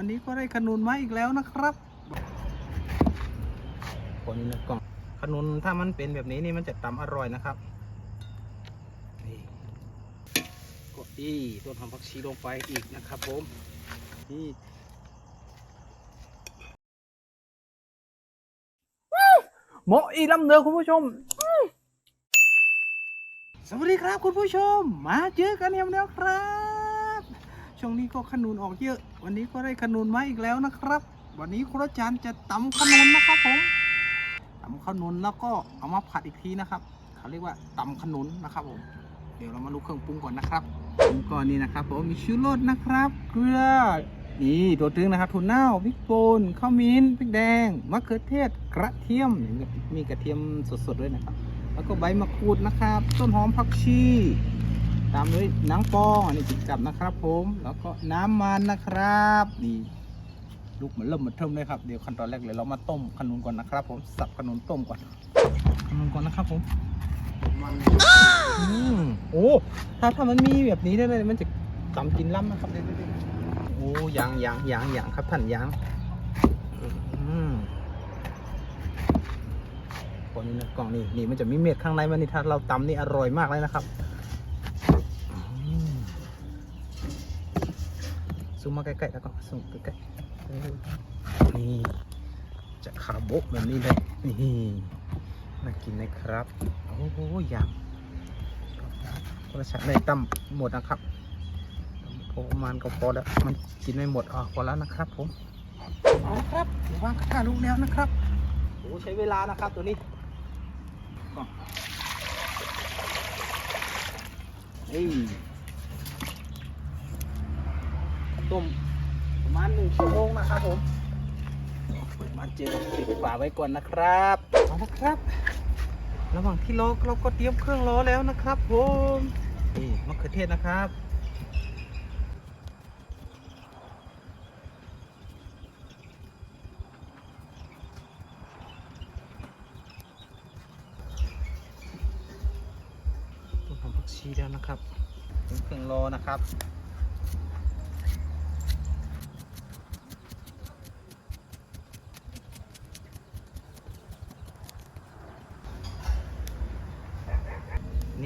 วันนี้ก็ได้ขนุนมาอีกแล้วนะครับคนนี้นะกล่องขนุนถ้ามันเป็นแบบนี้นี่มันจะตำอร่อยนะครับนี่กดอีต้นหอมผักชีลงไปอีกนะครับผมนี่เหมาะอีลำเนือคุณผู้ชม สวัสดีครับคุณผู้ชม มาเจอกันแล้วครับ ช่วงนี้ก็ขนุนออกเยอะ วันนี้ก็ได้ขนุนมาอีกแล้วนะครับ วันนี้ครูอาจารย์จะตำขนุนนะครับผมตำขนุนแล้วก็เอามาผัดอีกทีนะครับ เขาเรียกว่าตำขนุนนะครับผม เดี๋ยวเรามาลูกเครื่องปรุงก่อนนะครับปรุงก่อนนี่นะครับผมมีชูรสนะครับ เกลือ นี่ตัวตึงนะครับถั่วเน่าพริกป่นข้าวมิ้นพริกแดงมะเขือเทศกระเทียม มีกระเทียมสดๆด้วยนะครับ แล้วก็ใบมะกรูดนะครับ ต้นหอมผักชี ตามด้วยหนังปออันนี้จิกับนะครับผมแล้วก็น้ำมันนะครับนี่ลูกมันเริ่มมันเทิมเลยครับเดี๋ยวขั้นตอนแรกเลยเรามาต้มขนุนก่อนนะครับ ผมสับขนุนต้มก่อนขนุนก่อนนะครับผมอืมโอ้ถ้าถ้ามันมีแบบนี้ได้เลยมันจะตำกินล้ำนะครับเด็ดๆโอ้ยางยางยางยางครับท่านยางอืมคนนี้นะกล่องนี่นี่มันจะมีเม็ดข้างในมันนี่ถ้าเราตำนี่อร่อยมากเลยนะครับอืม ซูมมาใกล้ๆแล้วก็ซูมใกล้ๆนี่จะขาโบกแบบนี้เลยนี่น่ากินนะครับ โอ้โหยำรสชาติในตำหมดนะครับพอประมาณก็พอแล้วมันกินไม่หมดอะพอแล้วนะครับผมเอาละครับวางกระทะลูกแล้วนะครับโอ้ใช้เวลานะครับตัวนี้นี่ ต้มประมาณหนึ่งชั่วโมงนะครับผมเปิดมาเจอปิดฝาไว้ก่อนนะครับเอาละครับ ระหว่างที่รอเราก็เตรียมเครื่องรอแล้วนะครับผมนี่มะเขือเทศนะครับต้นหอมผักชีแล้วนะครับเครื่องรอนะครับ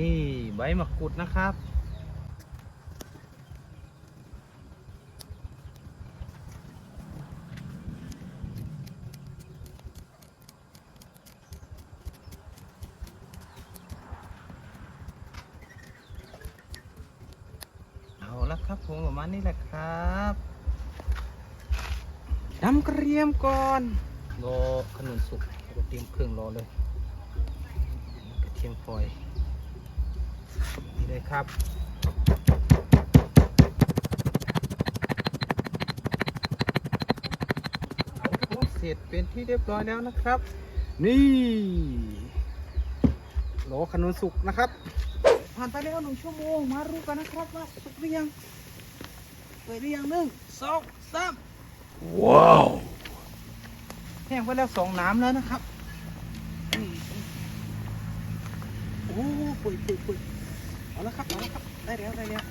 นี่ใบมะกรูดนะครับ เอาละครับผมประมาณนี้แหละครับดำกระเทียมก่อนรอขนุนสุกแล้วก็เตรียมเครื่องรอเลยกระเทียมฝอยนี่ เลยครับเอาละครับเสร็จเป็นที่เรียบร้อยแล้วนะครับ นี่รอขนุนสุกนะครับ ผ่านไปแล้วหนึ่งชั่วโมงมารู้กันนะครับว่าสุกหรือยังเปิดหรือยังหนึ่งสองสามว้าวแห้งไปแล้วสองน้ำแล้วนะครับนี่โอ้ปุ๋ยปุ๋ยปุ๋ย เอาละครับเอาละครับได้แล้วได้แล้ว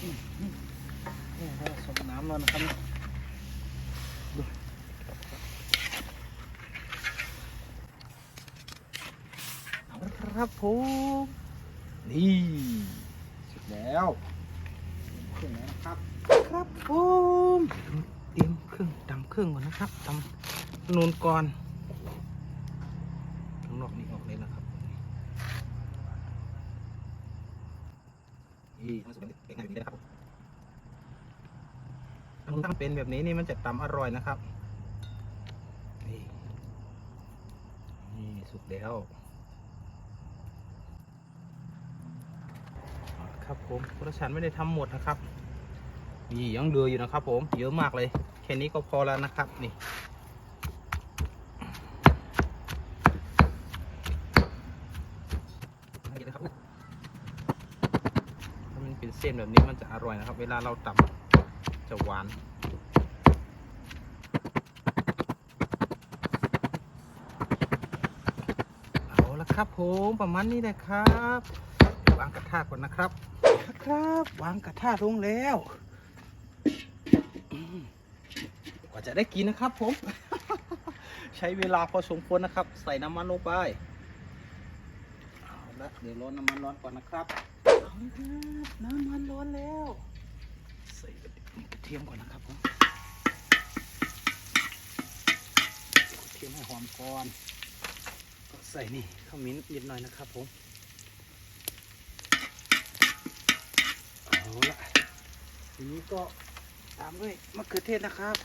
อืมอืมแห้งไปแล้วสองน้ำแล้วนะครับดูเอาละครับผมนี่เสร็จแล้วขึ้นแล้วนะครับครับผมเตรียมเครื่องดำเครื่องก่อนนะครับดำนูนก่อนข้างนอกนี่ออกเลยนะครับ นี่มันสุดเป็นไงแบบนี้นะครับถ้ามันเป็นแบบนี้นี่มันจะตำอร่อยนะครับ นี่นี่สุกแล้วครับผมพระชันไม่ได้ทำหมดนะครับ นี่ยังเดืออยู่นะครับผม เยอะมากเลย แค่นี้ก็พอแล้วนะครับ นี่ถ้ามัน เป็นเส้นแบบนี้มันจะอร่อยนะครับ เวลาเราตำจะหวาน เอาละครับผมประมาณนี้นะครับเดี๋ยววางกระทะก่อนนะครับ ครับวางกระทะลงแล้วว่าจะได้กินนะครับผม ใช้เวลาพอสมควรนะครับ ใส่น้ำมันลงไปเอาละเดี๋ยวร้อนน้ำมันร้อนก่อนนะครับ เอาละครับน้ำมันร้อนแล้ว ใส่กระเทียมก่อนนะครับผมกระเทียมให้หอมก่อนก็ใส่นี่ข้าวมิ้นนิดหน่อยนะครับผมเอาละทีนี้ก็ตามด้วยมะเขือเทศนะครับ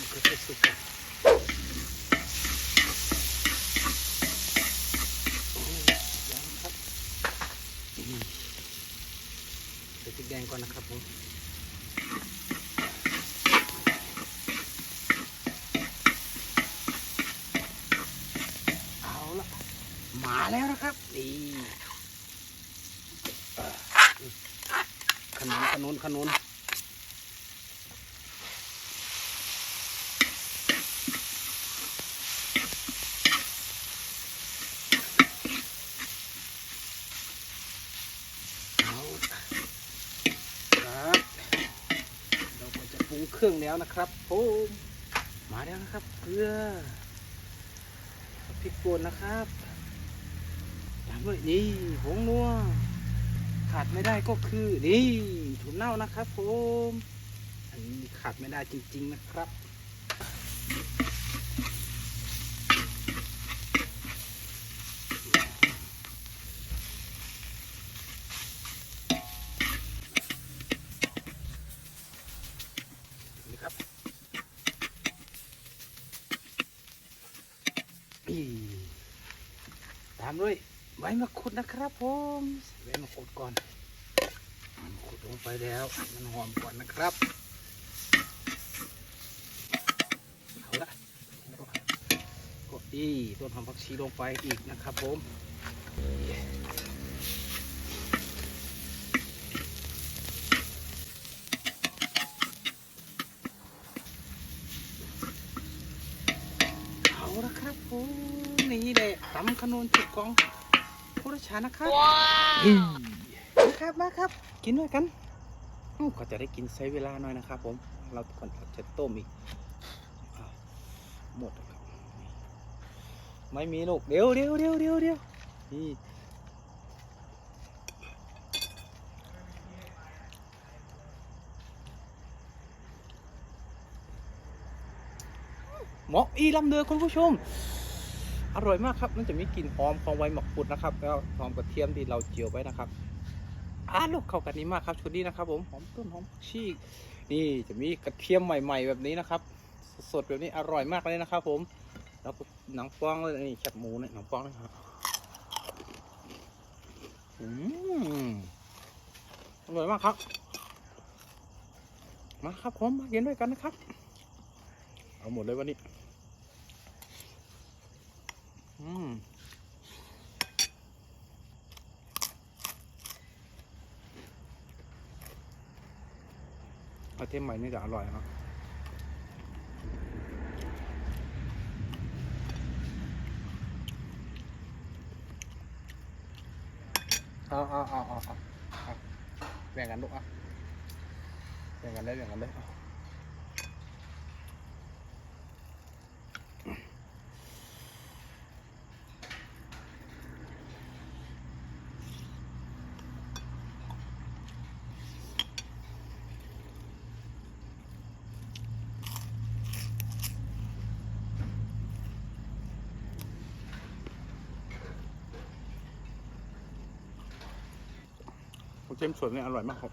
มะเขือเทศสุกก่อนโอ้ยังครับ นี่ใส่พริกแดงก่อนนะครับผมเอาละมาแล้วนะครับนี่ขนุนขนุนขนุน เอาละครับเราก็จะป รุงเครื่องแล้วนะครับผมมาแล้วนะครับเกลือพริกป่นนะครับตามด้วยนี่ผงนัวขาดไม่ได้ก็คือนี่ถั่วเน่านะครับผม อันนี้ขาดไม่ได้จริง ๆนะครับอี ตามด้วยใบมะกรูดนะครับผมใบมะกรูดก่อนมันกรูดลงไปแล้ว มันหอมก่อนนะครับเอาละแล้วก็ก็อีต้นหอมผักชีลงไปอีกนะครับผม เอาละครับผมนี่แหละตำขนนจุกกองผู้ราชานะครับอืมนะครับมาครับ กินด้วยกันอู้ก็จะได้กินใช้เวลาหน่อยนะครับ ผม เราก่อนจะต้มอีกอ้าวหมดแล้วครับนี่ไม่มีลูกเดี๋ยวเดี๋ยวเดี๋ยวเดี๋ยวเดี๋ยวนี่หมออีลำเดือคุณผู้ชม อร่อยมากครับ มันจะมีกลิ่นหอมของใบหมกปุดนะครับ แล้วหอมกระเทียมที่เราเจียวไว้นะครับอ่าลูกเข้ากันนี้มากครับชุดนี้นะครับ ผมหอมต้นหอมผักชีนี่จะมีกระเทียมใหม่ ๆ แบบนี้นะครับ สดๆแบบนี้อร่อยมากเลยนะครับ ผม แล้วก็หนังฟองเลยนี่แคบหมูเนี่ยหนังฟองนะครับอืมอร่อยมากครับมาครับผมมากินด้วยกันนะครับ เอาหมดเลยวันนี้ อืมกระเทมใหม่นี่จะอร่อยครับเอาเอาเอาเอาแบ่งกันลูกอะแบ่งกันเลยแบ่งกันเล เอากระเทียมสดเนี่ยอร่อยมากครับ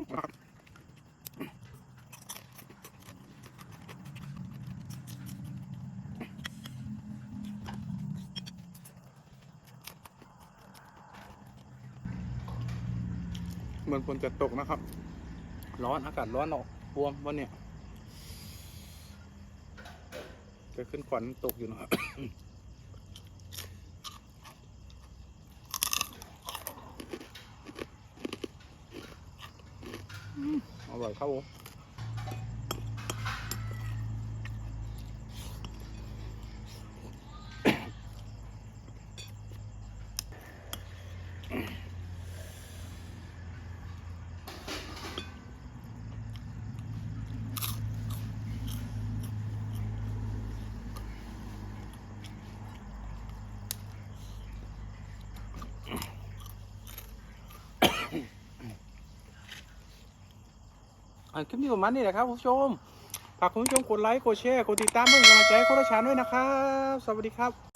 อ เหมือนฝนจะตกนะครับ ร้อนอากาศร้อนออกบวมวันเนี้ยจะขึ้นควันตกอยู่นะครับอืมอร่อยครับผม คลิปนี้ประมาณนี้แหละครับคุณผู้ชมฝากคุณผู้ชมกดไลค์กดแชร์กดติดตามเพื่อเป็นกำลังใจให้โค้ชชานด้วยนะครับ สวัสดีครับ